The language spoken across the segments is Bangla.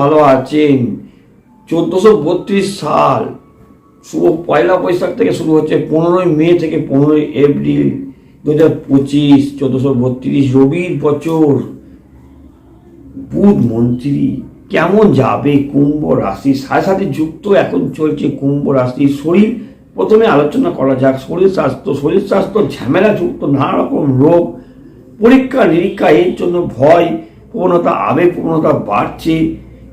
ভালো আছেন। চোদ্দোশো বত্রিশ সাল, শুভ পয়লা বৈশাখ থেকে শুরু হচ্ছে পনেরোই মে থেকে পনেরোই এপ্রিল দু হাজার পঁচিশ, চোদ্দোশো বত্রিশ রবির বছর। বুধ মন্ত্রী, কেমন যাবে কুম্ভ রাশি? সাথে সাথে যুক্ত, এখন চলছে কুম্ভ রাশি। শরীর, প্রথমে আলোচনা করা যাক। শরীর স্বাস্থ্য শরীর স্বাস্থ্য ঝামেলা যুক্ত নানা রকম রোগ। পরীক্ষা নিরীক্ষা এর জন্য ভয়, প্রবণতা, আবেগ প্রবণতা বাড়ছে।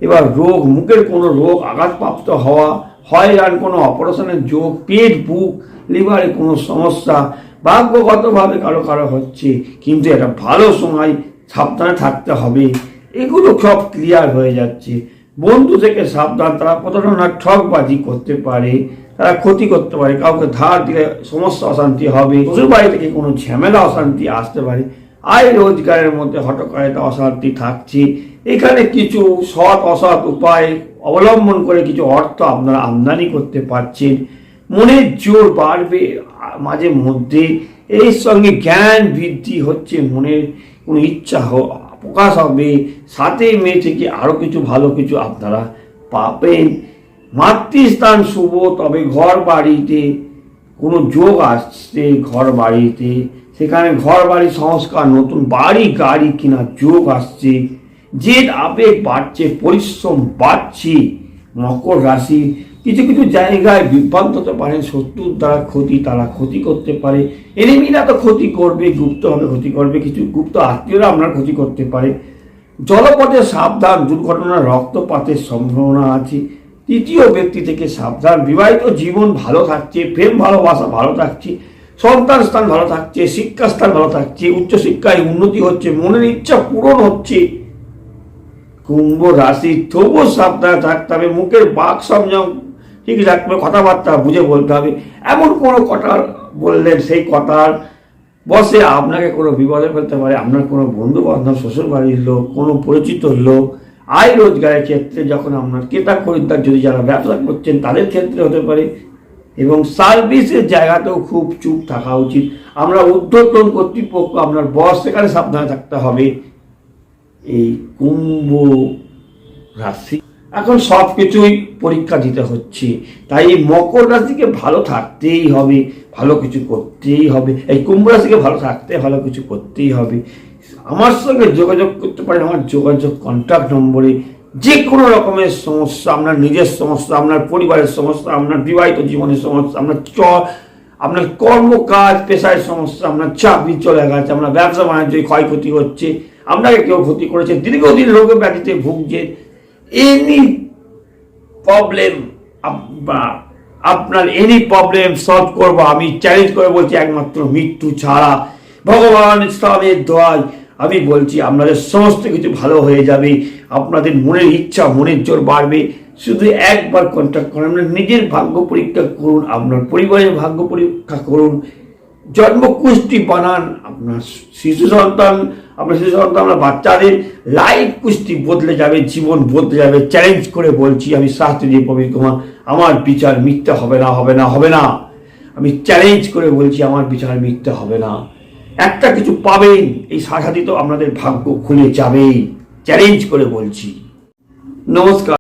এবার রোগ, মুখের কোনো রোগ, আঘাতপ্রাপ্ত হওয়া হয়রান কোনো অপারেশনের যোগ, পেট, বুক, লিভারে কোনো সমস্যা, ভাগ্যগতভাবে কারও কারও হচ্ছে, কিন্তু এটা ভালো সময় সাবধানে থাকতে হবে। এগুলো সব ক্লিয়ার হয়ে যাচ্ছে। বন্ধু থেকে সাবধান, তারা প্রতারণা ঠকবাজি করতে পারে, তারা ক্ষতি করতে পারে, কাউকে ধার দিলে সমস্যা অশান্তি হবে, শ্বশুর বাড়ি থেকে কোনো ঝামেলা, অশান্তি আসতে পারে। আয় রোজগারের মধ্যে হটকারিতা অশান্তি থাকছে। এখানে কিছু সৎ, অসৎ উপায় অবলম্বন করে কিছু অর্থ আপনারা আমদানি করতে পারছেন। মনের জোর বাড়বে মাঝে মধ্যে। এর সঙ্গে জ্ঞান বৃদ্ধি হচ্ছে, মনের কোনো ইচ্ছা প্রকাশ হবে। সাথে মে থেকে আরও কিছু ভালো কিছু আপনারা পাবেন। মাতৃস্থান শুভ, তবে ঘর বাড়িতে কোনো যোগ আসছে ঘর বাড়িতে। সেখানে ঘর বাড়ি সংস্কার, নতুন বাড়ি, গাড়ি কেনার যোগ আসছে। যে আবেগ বাড়ছে, পরিশ্রম বাড়ছে। মকর রাশি, কিছু কিছু জায়গায় বিভ্রান্ত হতে পারে, শত্রুর দ্বারা ক্ষতি, তারা ক্ষতি করতে পারে। এনিমিরা তো ক্ষতি করবে গুপ্তভাবে ক্ষতি করবে, কিছু গুপ্ত আত্মীয়রা আপনার ক্ষতি করতে পারে। জলপথে সাবধান দুর্ঘটনার রক্তপাতের সম্ভাবনা আছে। তৃতীয় ব্যক্তি থেকে সাবধান, বিবাহিত জীবন ভালো থাকছে, প্রেম, ভালোবাসা ভালো থাকছে, সন্তান স্থান ভালো থাকছে শিক্ষাস্থান ভালো থাকছে, উচ্চশিক্ষায় উন্নতি হচ্ছে, মনের ইচ্ছা পূরণ হচ্ছে। কুম্ভ রাশি, তবুও সাবধানে থাকতে হবে, মুখের বাক সংযম ঠিক রাখতে হবে কথাবার্তা বুঝে বলতে হবে। এমন কোনো কথা বললেন, সেই কথার বসে আপনাকে কোনো বিপদে ফেলতে পারে, আপনার কোনো বন্ধু বান্ধব শ্বশুর বাড়ির লোক, কোনো পরিচিত লোক, আয় রোজগারের ক্ষেত্রে যখন আপনার ক্রেতা খরিদ্দার যদি যারা ব্যবসা করছেন, তাদের ক্ষেত্রে হতে পারে। এবং সার্ভিসের জায়গাতেও খুব চুপ থাকা উচিত। আমরা উদ্যোতন কর্তৃপক্ষ, আপনার বস, সেখানে সাবধানে থাকতে হবে। এই কুম্ভ রাশি। এখন সব কিছুই পরীক্ষা দিতে হচ্ছে। তাই এই মকর রাশিকে ভালো থাকতেই হবে, ভালো কিছু করতেই হবে। এই কুম্ভ রাশিকে ভালো থাকতে, ভালো কিছু করতেই হবে। আমার সঙ্গে যোগাযোগ করতে পারেন আমার যোগাযোগ কন্ট্যাক্ট নম্বরে। যে কোনো রকমের সমস্যা, আপনার নিজের সমস্যা, আপনার পরিবারের সমস্যা, আপনার বিবাহিত জীবনের সমস্যা, আপনার চ, আপনার কর্মকাজ পেশায় সমস্যা, আপনার চাকরি চলে গেছে, আপনার ব্যবসা বাণিজ্য ক্ষয়ক্ষতি হচ্ছে আপনাকে কেউ ক্ষতি করেছে। দীর্ঘদিন রোগে ব্যাধিতে ভুগছে। এনি প্রবলেম আপনার এনি প্রবলেম সলভ করব, আমি চ্যালেঞ্জ করে বলছি একমাত্র মৃত্যু ছাড়া। ভগবান ইসলামের দোয়ায় আমি বলছি, আপনাদের সমস্ত কিছু ভালো হয়ে যাবে। আপনাদের মনের ইচ্ছা, মনের জোর বাড়বে। শুধু একবার কন্ট্যাক্ট করুন, আপনার নিজের ভাগ্য পরীক্ষা করুন, আপনার পরিবারের ভাগ্য পরীক্ষা করুন। জন্ম কুষ্টি বানান, আপনার শিশু সন্তান আপনার শিশু সন্তান আমরা বাচ্চাদের লাইফ কুস্তি বদলে যাবে, জীবন বদলে যাবে চ্যালেঞ্জ করে বলছি, আমি শাস্ত্রী দিয়ে প্রবীর কুমার, আমার বিচার মিথ্যা হবে না হবে না হবে না। আমি চ্যালেঞ্জ করে বলছি, আমার বিচার মিথ্যা হবে না। একটা কিছু পাবেন, এই সাথে তো আপনাদের ভাগ্য খুলে যাবেই চ্যালেঞ্জ করে বলছি। নমস্কার।